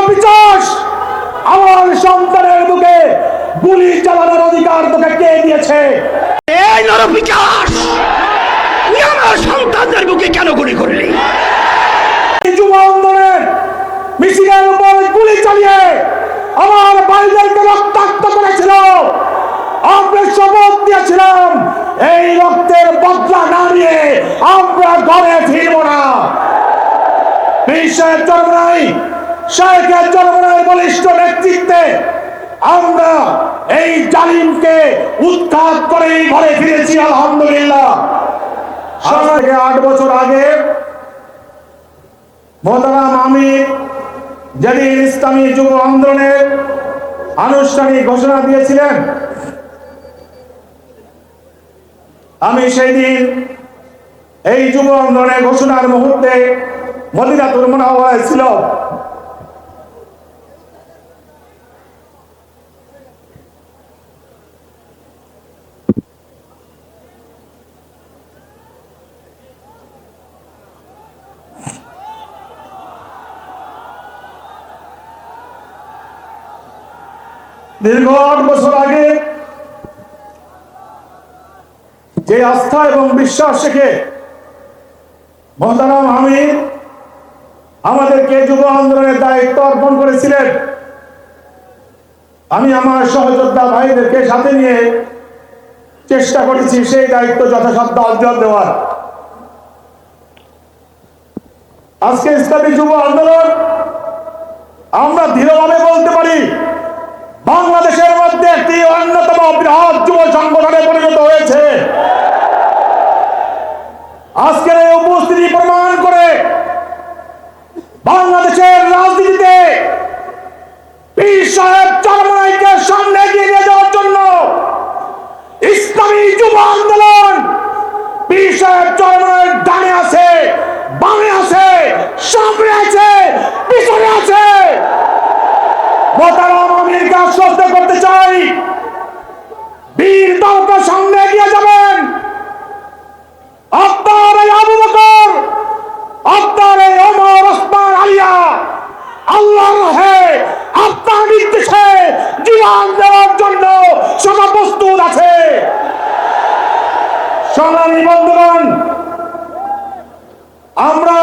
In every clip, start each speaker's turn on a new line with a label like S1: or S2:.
S1: অবিচাস আমার সন্তানের বুকে গুলি চালানোর অধিকার তোকে কে দিয়েছে?
S2: এই নরপিচাস তুই আমার সন্তানদের বুকে কেন গুলি করলি?
S1: যুব আন্দোলনের মিছিলের উপর গুলি চালিয়ে আমার ভাইদেরকে রক্তাক্ত করেছিল। আমরা শপথ দিয়েছিলাম এই রক্তের বদলা না নিয়ে আমরা ঘরে ফিরব না। বিশ্বের চরমনাই শেখের চরমনাই বলিষ্ঠ নেতৃত্বে আমরা এই জালিমকে উৎখাত করেই ঘরে ফিরেছি আলহামদুলিল্লাহ। আজ থেকে আট বছর আগে মোহতারাম আমির যেদিন ইসলামী যুব আন্দোলনের আনুষ্ঠানিক ঘোষণা দিয়েছিলেন আমি সেই দিন এই যুব আন্দোলনের ঘোষণার মুহূর্তে মদিনাতুর মোনাওয়ারায় ছিল। দীর্ঘ আট বছর আগে যে আস্থা এবং বিশ্বাস রেখে মহতারাম আমির আমাদেরকে যুব আন্দোলনের দায়িত্ব অর্পণ করেছিলেন, আমি আমার সহযোদ্ধা ভাইদেরকে সাথে নিয়ে চেষ্টা করেছি সেই দায়িত্ব যথাসাধ্য অর্জন দেওয়ার। আজকে ইসলামী যুব আন্দোলন আমরা দৃঢ়ভাবে বলতে বাংলাদেশের মধ্যে একটি অন্যতম বৃহৎ যুব সংগঠনে পরিণত হয়েছে। আজকের এই উপস্থিতি প্রমাণ করে বাংলাদেশের রাজনীতিতে পীর সাহেব চরমনাইকে সামনে এগিয়ে নিয়ে যাওয়ার জন্য ইসলামী যুব আন্দোলন পীর সাহেব চরমনাইয়ের ডানে আছে বামে আছে সামনে আছে পিছনে আছে মোতারাম আমিরকে আশ্বস্ত করতে চাই বীর দলকে সামনে এগিয়ে যাবেন। আমরা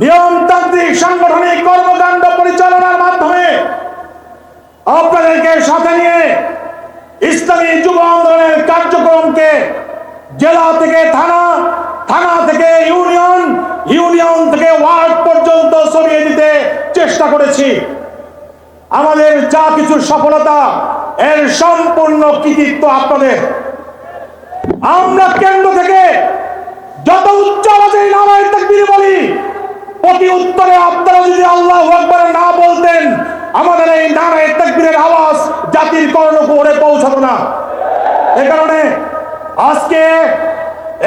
S1: নিয়মতান্ত্রিক সাংগঠনিক কর্মকাণ্ড পরিচালনার মাধ্যমে আপনাদেরকে সাথে নিয়ে ইসলামী যুব আন্দোলনের কার্যক্রমকে জেলা থেকে থানা থানা থেকে ইউনিয়ন ইউনিয়ন থেকে ওয়ার্ড পর্যন্ত ছড়িয়ে দিতে চেষ্টা করেছি। আমাদের যা কিছু সফলতা, এর সম্পূর্ণ কৃতিত্ব আপনাদের। আমরা কেন্দ্র থেকে যত উচ্চ আওয়াজে নামায় বলি, প্রতি উত্তরে আপনারা যদি আল্লাহ আকবার না বলতেন, আমাদের এই নারায় তাকবীরের আওয়াজ জাতির কর্ণকুহরে পৌঁছাতো না। এ কারণে আজকে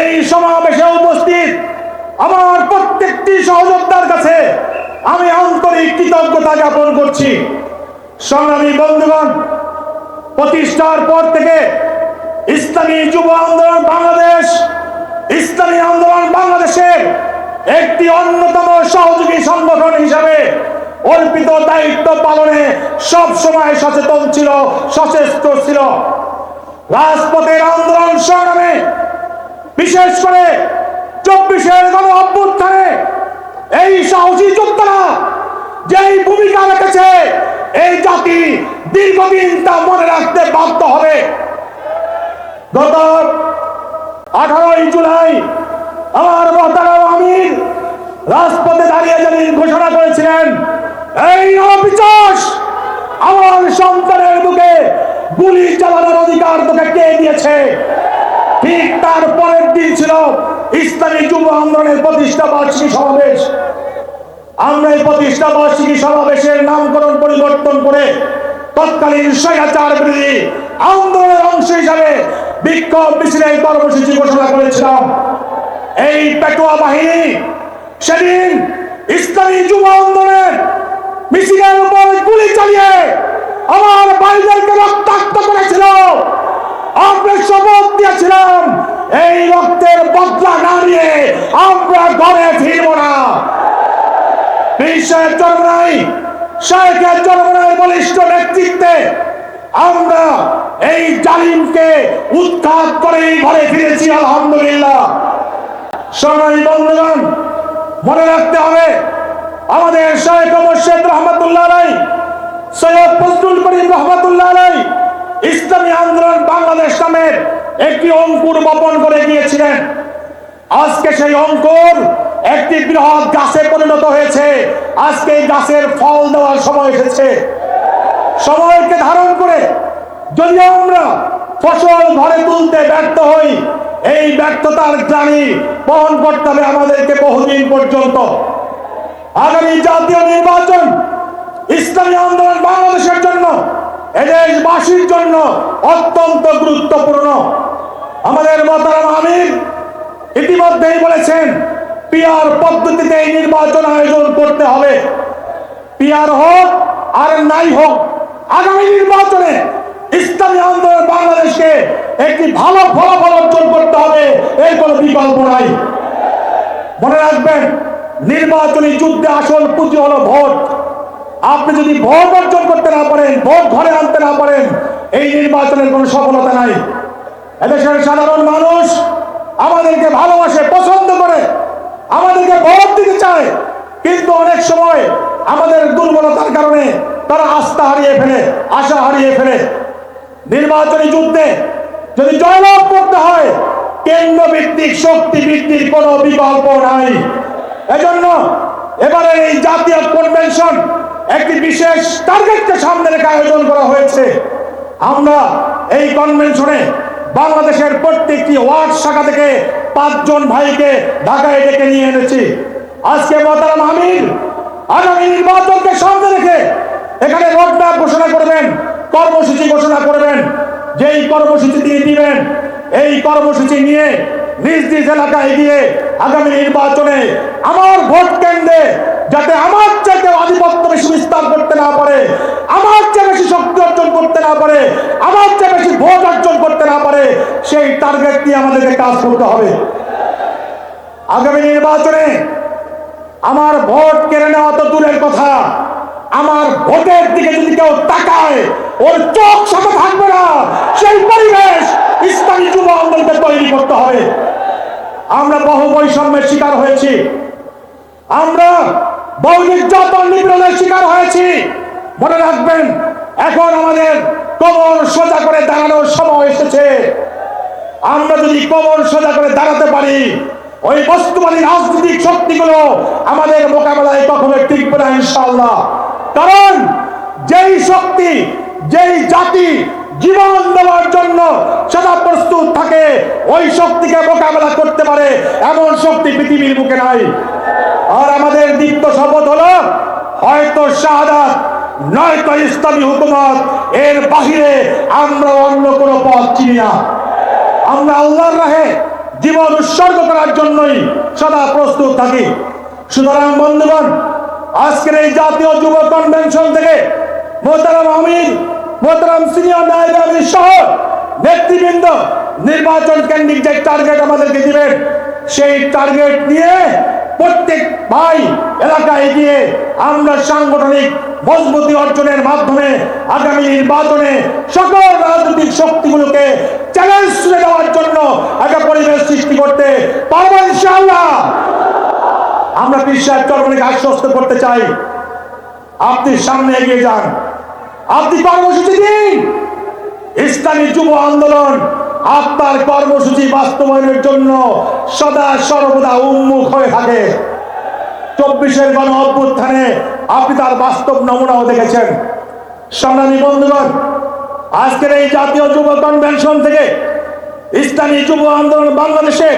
S1: এই সমাবেশে উপস্থিত আমার প্রত্যেকটি সহযোদ্ধার কাছে আমি আন্তরিক কৃতজ্ঞতা জ্ঞাপন করছি। সংগ্রামী বন্ধুগণ, প্রতিষ্ঠার পর থেকে ইসলামী যুব আন্দোলন বাংলাদেশ, ইসলামী আন্দোলন বাংলাদেশের একটি অন্যতম সহযোগী সংগঠন হিসাবে অর্পিত দায়িত্ব পালনে সব সময় সচেতন ছিল, সচেষ্ট ছিল। রাজপথের আন্দোলন সংগ্রামে, বিশেষ করে চব্বিশের গণ অভ্যুত্থানে, এই সাহসী যোদ্ধারা যেই ভূমিকা রেখেছে, এই জাতি দীর্ঘদিন তা মনে রাখতে বাধ্য হবে। গত আঠারোই জুলাই আমার মহতারাম আমির রাজপথে দাঁড়িয়ে যেদিন ঘোষণা করেছিলেন, এই অবিচাস আমার সন্তানের বুকে গুলি চালানোর অধিকার তোকে কে দিয়েছে? ঠিক তার পরের দিন ছিল ইসলামী যুব আন্দোলনের প্রতিষ্ঠা বার্ষিকী সমাবেশ। আমরা এই প্রতিষ্ঠা বার্ষিকী সমাবেশের নামকরণ পরিবর্তন করে তৎকালীন স্বৈরাচার বিরোধী আন্দোলনের অংশ হিসাবে বিক্ষোভ মিছিলের কর্মসূচি ঘোষণা করেছিলাম। এই পেটোয়া বাহিনী সেদিন ইসলামী যুব আন্দোলনের মিছিলের উপর গুলি চালিয়ে আমার ভাইদেরকে রক্তাক্ত করেছিল। আমরা শপথ দিয়েছিলাম, এই রক্তের বদলা না নিয়ে আমরা ঘরে ফিরব না। সাহেব চরমনাই শাহেখের চরমনাই বলিষ্ঠ নেতৃত্বে আমরা এই জালিমকে উৎখাত করে ঘরে ফিরেছি, আলহামদুলিল্লাহ। সোনাই বন্ধুগণ, মনে রাখতে হবে আমাদের শাহেখ মোর্শেদ রহমতুল্লাহ আলাই সৈয়দ ফজলুল করিম রহমতুল্লাহ আলাই ইসলামী আন্দোলন বাংলাদেশ নামের একটি অঙ্কুর বপন করে গিয়েছিলেন। আজকে সেই অঙ্কুর একটি বৃহৎ গাছে পরিণত হয়েছে। আজকে এই গাছের ফল দেওয়ার সময় এসেছে। সময়কে ধারণ করে যদি আমরা ফসল ঘরে তুলতে ব্যর্থ হই, এই ব্যর্থতার গ্লানি বহন করতে হবে আমাদেরকে বহুদিন পর্যন্ত। আগামী জাতীয় নির্বাচন, ইসলামী আন্দোলন বাংলাদেশের জন্য, এদেশবাসীর জন্য অত্যন্ত গুরুত্বপূর্ণ। আমাদের মতারাম আমির ইতিমধ্যেই বলেছেন, পিয়ার পদ্ধতিতে এই নির্বাচন আয়োজন করতে হবে। পিয়ার হোক আর নাই হোক, আগামী নির্বাচনে ইসলামী আন্দোলন বাংলাদেশকে একটি ভালো ফলাফল অর্জন করতে হবে, এর কোনো বিকল্প নাই। মনে রাখবেন নির্বাচনী যুদ্ধে আসল পুঁজি হলো ভোট। আপনি যদি ভোট অর্জন করতে না পারেন, ভোট ঘরে আনতে না পারেন, এই নির্বাচনের কোনো সফলতা নাই। এদেশের সাধারণ মানুষ আমাদেরকে ভালোবাসে, পছন্দ করে, আমাদেরকে ভোট দিতে চায়। কিন্তু অনেক সময় আমাদের দুর্বলতার কারণে তারা আস্থা হারিয়ে ফেলে, আশা হারিয়ে ফেলে। নির্বাচনী যুদ্ধে যদি জয়লাভ করতে হয় কেন্দ্র ভিত্তিক শক্তি বৃদ্ধির কোনো বিকল্প নাই। এজন্য এবারে এই জাতীয় কনভেনশন একটি বিশেষ টার্গেটকে সামনে রেখে আয়োজন করা হয়েছে। আমরা এই কনভেনশনে বাংলাদেশের প্রত্যেকটি ওয়ার্ড শাখা থেকে পাঁচজন ভাইকে ঢাকায় ডেকে নিয়ে এনেছি। আজকে মতারাম আমির, আগামী নির্বাচনকে সামনে রেখে এখানে রোডম্যাপ ঘোষণা করবেন কর্মসূচি ঘোষণা করবেন, যেই কর্মসূচি দিয়ে দিবেন, এই কর্মসূচি নিয়ে নিজ নিজ এলাকায় গিয়ে আগামী নির্বাচনে আমার ভোট কেন্দ্রে যাতে আমার চাইতে আধিপত্য বেশি বিস্তার করতে না পারে, আমার চেয়ে বেশি শক্তি অর্জন করতে না পারে, আমার চেয়ে বেশি ভোট অর্জন করতে না পারে, সেই টার্গেট নিয়ে আমাদেরকে কাজ করতে হবে। আগামী নির্বাচনে আমার ভোট কেড়ে নেওয়া তো দূরের কথা আমার ভোটের দিকে যদি কেউ তাকায়, ওর চোখ সাথে থাকবে না। সেই পরিবেশ ইসলামী যুব আন্দোলনকে তৈরি করতে হবে। আমরা বহু বৈষম্যের শিকার হয়েছি। আমরা বহু নির্যাতন নিপীড়নের শিকার হয়েছি। মনে রাখবেন, এখন আমাদের কবর সোজা করে দাঁড়ানোর সময় এসেছে। আমরা যদি কবর সোজা করে দাঁড়াতে পারি, ওই বস্তুবাদী রাজনৈতিক শক্তিগুলো আমাদের মোকাবেলায় কখনো টিকবে না ইনশাল্লাহ কারণ যেই শক্তি, যেই জাতি জীবন দেওয়ার জন্য সেটা প্রস্তুত থাকে, ওই শক্তিকে মোকাবেলা করতে পারে এমন শক্তি পৃথিবীর বুকে নাই। আর আমাদের দীপ্ত শপথ হলো, হয়তো শাহাদাত, নয়তো ইসলামী হুকুমত, এর বাহিরে আমরা অন্য কোনো পথ চিনি না। আমরা আল্লাহর রাহে জীবন উৎসর্গ করার জন্যই সদা প্রস্তুত থাকি। সুতরাং বন্ধুগণ আজকের এই জাতীয় যুব কনভেনশন থেকে মোহতারাম আমির, মোহতারাম সিনিয়র নায়ক আমির সহ নেতৃবৃন্দ নির্বাচন কেন্দ্রিক যে টার্গেট আমাদেরকে দিবেন, সেই টার্গেট নিয়ে প্রত্যেক ভাই এলাকায় গিয়ে আমরা সাংগঠনিক মজবুতি অর্জনের মাধ্যমে আগামী নির্বাচনে সকল রাজনৈতিক শক্তিগুলোকে চ্যালেঞ্জ ছুড়ে দেওয়ার জন্য একটা পরিবেশ সৃষ্টি করতে পারব ইনশাআল্লাহ। আমরা বিশ্বাস চরমনিকে আশ্বস্ত করতে চাই। আপনি সামনে এগিয়ে যান। আপনি কর্মসূচি দিন। ইসলামী যুব আন্দোলন আপনার কর্মসূচি বাস্তবায়নের জন্য সদা সর্বদা উন্মুখ হয়ে থাকে। চব্বিশের গণ অভ্যুত্থানে আপনি তার বাস্তব নমুনাও দেখেছেন। সংগ্রামী বন্ধুগণ, আজকের এই জাতীয় যুব কনভেনশন থেকে ইসলামী যুব আন্দোলন বাংলাদেশের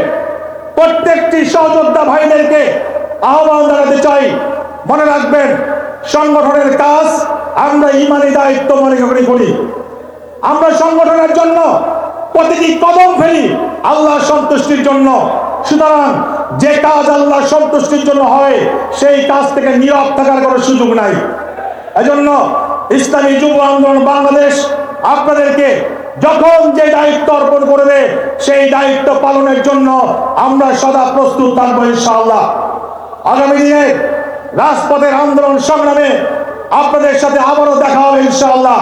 S1: প্রত্যেকটি সহযোদ্ধা ভাইদেরকে আহ্বান জানাতে চাই। মনে রাখবেন, সংগঠনের কাজ আমরা ইমানি দায়িত্ব মনে করে করি। আমরা সংগঠনের জন্য প্রতিটি কদম ফেলি আল্লাহ সন্তুষ্টির জন্য। সুতরাং যে কাজ আল্লাহ সন্তুষ্টির জন্য হয়, সেই কাজ থেকে নীরব থাকার কোনো সুযোগ নাই। এজন্য ইসলামী যুব আন্দোলন বাংলাদেশ আপনাদেরকে যখন যে দায়িত্ব অর্পণ করবে, সেই দায়িত্ব পালনের জন্য আমরা সদা প্রস্তুত থাকব ইনশাআল্লাহ। আগামী দিনে রাজপথের আন্দোলন সংগ্রামে আপনাদের সাথে আবারও দেখা হবে ইনশাআল্লাহ।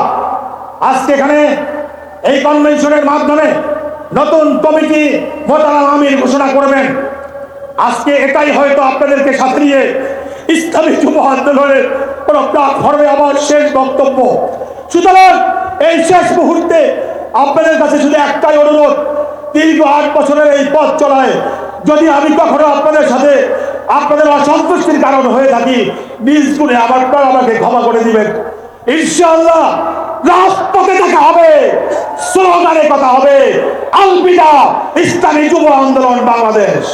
S1: আজকে এখানে এই কনভেনশনের মাধ্যমে নতুন কমিটি মোতারাম আমির ঘোষণা করবেন। আজকে এটাই হয়তো আপনাদেরকে সাথে নিয়ে ইসলামী যুব আন্দোলনের কোন প্ল্যাটফর্মে আমার শেষ বক্তব্য। সুতরাং এই শেষ মুহূর্তে আপনাদের কাছে শুধু একটাই অনুরোধ, দীর্ঘ আট বছরের এই পথ চলায় যদি আমি কখনো আপনাদের সাথে আপনাদের অসন্তুষ্টির কারণ হয়ে থাকি, নিজ গুণে আবার আমাকে ক্ষমা করে দিবেন। ইনশাআল্লাহ, রাজপথে দেখা হবে, স্লোগানে কথা হবে আলপিটা ইসলামী যুব আন্দোলন বাংলাদেশ।